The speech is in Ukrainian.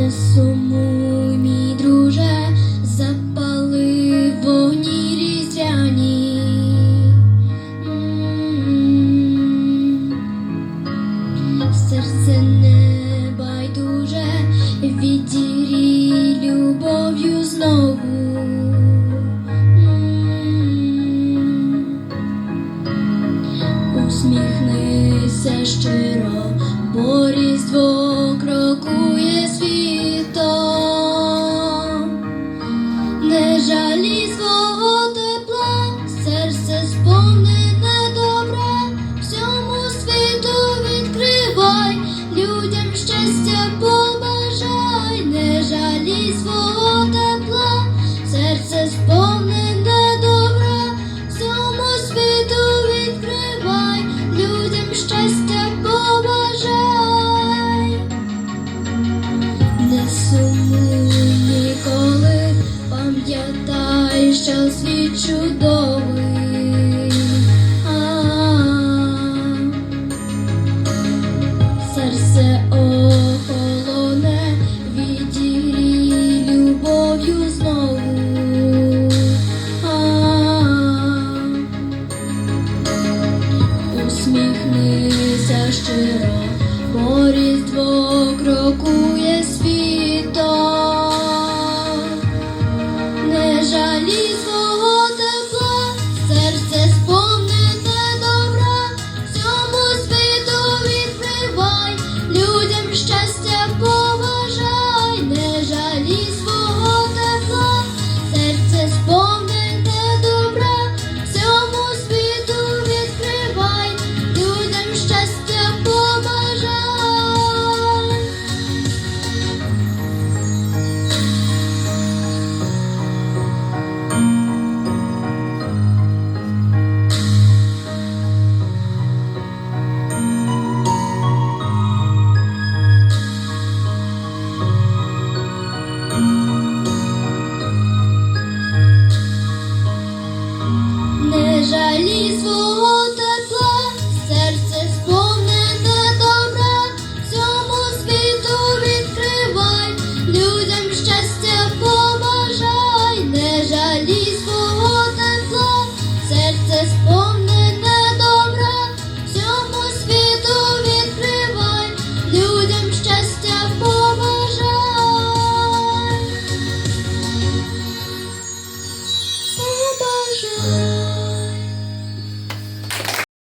не сумуй, мій друже, запали вогні різдвяні. Серце не байдуже, відірі любов'ю знову. Усміхнися щиро, бо різдво кроку. Пам'ятай, ще світ чудовий.